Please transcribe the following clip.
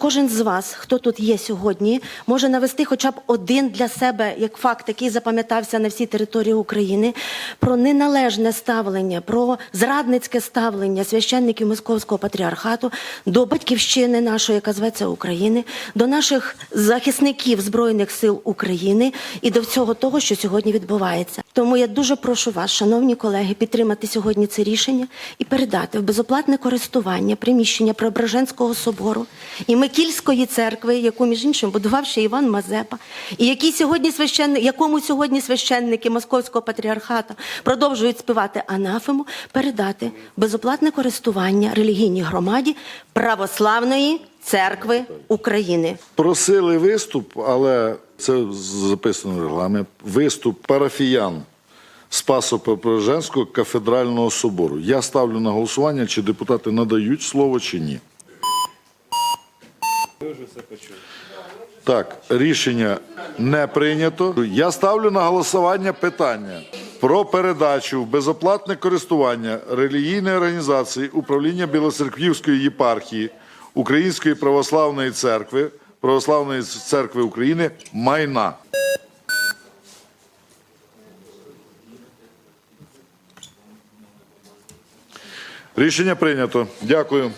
кожен з вас, хто тут є сьогодні, може навести хоча б один для себе як факт, який запам'ятався на всій території України, про неналежне ставлення, про зрадницьке ставлення священників Московського патріархату до батьківщини нашої, яка зветься України, до наших захисників Збройних сил України і до всього того, що сьогодні відбувається. Тому я дуже прошу вас, шановні колеги, підтримати сьогодні це рішення і передати в безоплатне користування приміщення Преображенського собору і Микільської церкви, яку між іншим будував ще Іван Мазепа, і які сьогодні священни, якому сьогодні священники Московського патріархату продовжують співати анафему, передати в безоплатне користування релігійній громаді православної церкви України. Просили виступ, але це записано в регламент. Виступ парафіян Спасо Преображенського кафедрального собору. Я ставлю на голосування, чи депутати надають слово, чи ні. Так, рішення не прийнято. Я ставлю на голосування питання про передачу в безоплатне користування релігійної організації управління Білоцерквівської єпархії Української православної церкви Православної церкви України майна. Рішення прийнято. Дякую.